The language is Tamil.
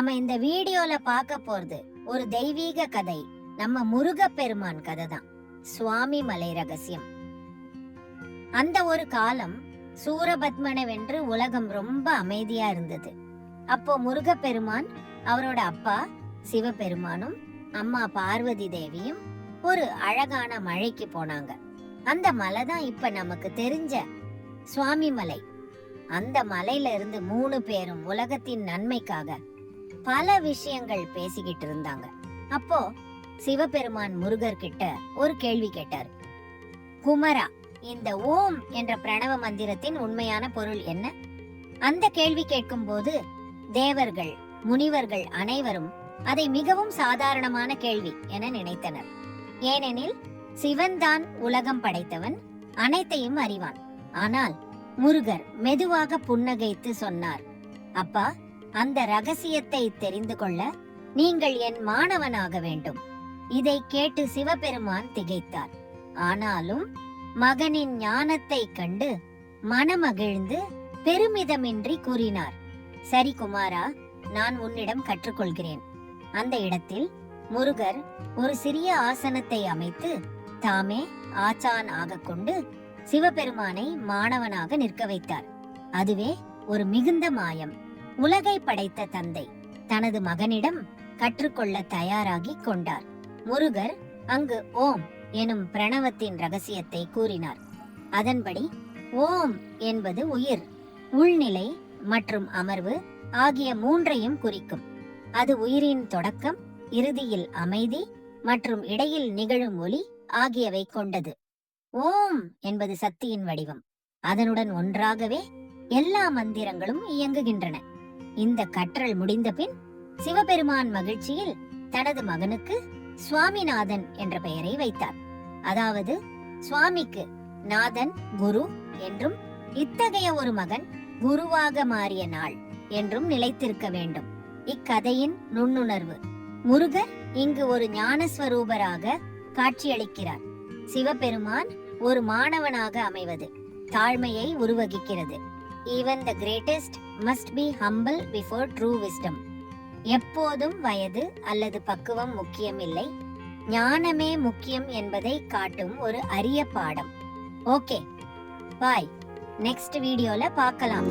நாம இந்த வீடியோல பார்க்க போறது ஒரு தெய்வீக கதை. நம்ம முருகப்பெருமான் கதை தான். சுவாமி மலை ரகசியம். அந்த ஒரு காலம் சூரபத்மனை வென்று உலகம் ரொம்ப அமைதியா இருந்தது. அப்போ முருகப்பெருமான் அவரோட அப்பா சிவபெருமானும் அம்மா பார்வதி தேவியும் ஒரு அழகான மலைக்கு போனாங்க. அந்த மலை தான் இப்ப நமக்கு தெரிஞ்ச சுவாமி மலை. அந்த மலையில இருந்து மூணு பேரும் உலகத்தின் நன்மைக்காக பல விஷயங்கள் பேசிக்கிட்டு இருந்தாங்க. அப்போ சிவபெருமான் முருகர் கிட்ட ஒரு கேள்வி கேட்டார். குமரா இந்த ஓம் என்ற பிரணவ மந்திரத்தின் உண்மையான பொருள் என்ன? அந்த கேள்வி கேட்கும் போது தேவர்கள் முனிவர்கள் அனைவரும் அதை மிகவும் சாதாரணமான கேள்வி என நினைத்தனர். ஏனெனில் சிவன்தான் உலகம் படைத்தவன் அனைத்தையும் அறிவான். ஆனால் முருகர் மெதுவாக புன்னகைத்து சொன்னார். அப்பா அந்த ரகசியத்தை தெரிந்து கொள்ள நீங்கள் என் மாணவனாக வேண்டும். இதை கேட்டு சிவபெருமான் திகைத்தார். ஆனாலும் மகனின் ஞானத்தை கண்டு மனமகிழ்ந்து பெருமிதமின்றி கூறினார். சரி குமாரா நான் உன்னிடம் கற்றுக்கொள்கிறேன். அந்த இடத்தில் முருகர் ஒரு சிறிய ஆசனத்தை அமைத்து தாமே ஆச்சான் ஆகக் கொண்டு சிவபெருமானை மாணவனாக நிற்க வைத்தார். அதுவே ஒரு மிகுந்த மாயம். உலகை படைத்த தந்தை. தனது மகனிடம் கற்றுக்கொள்ள தயாராகி கொண்டார். முருகர் அங்கு ஓம் எனும் பிரணவத்தின் ரகசியத்தை கூறினார். அதன்படி ஓம் என்பது உயிர் உள்நிலை மற்றும் அமர்வு ஆகிய மூன்றையும் குறிக்கும். அது உயிரின் தொடக்கம் இறுதியில் அமைதி மற்றும் இடையில் நிகழும் ஒலி ஆகியவை கொண்டது. ஓம் என்பது சக்தியின் வடிவம். அதனுடன் ஒன்றாகவே எல்லா மந்திரங்களும் இயங்குகின்றன. இந்த கற்றல் முடிந்த பின் சிவபெருமான் மகிழ்ச்சியில் தனது மகனுக்கு சுவாமிநாதன் என்ற பெயரை வைத்தார். அதாவது சுவாமிக்கு நாதன் குரு என்றும் இத்தகைய ஒரு மகன் குருவாக மாறிய நாள் என்றும் நிலைத்திருக்க வேண்டும். இக்கதையின் நுண்ணுணர்வு. முருகர் இங்கு ஒரு ஞானஸ்வரூபராக காட்சியளிக்கிறார். சிவபெருமான் ஒரு மாணவனாக அமைவது தாழ்மையை உருவகிக்கிறது. Even the greatest must be humble before true wisdom எப்போதும் வயது அல்லது பக்குவம் முக்கியமில்லை. ஞானமே முக்கியம் என்பதை காட்டும் ஒரு அரிய பாடம். ஓகே பாய் நெக்ஸ்ட் வீடியோல பார்க்கலாம்.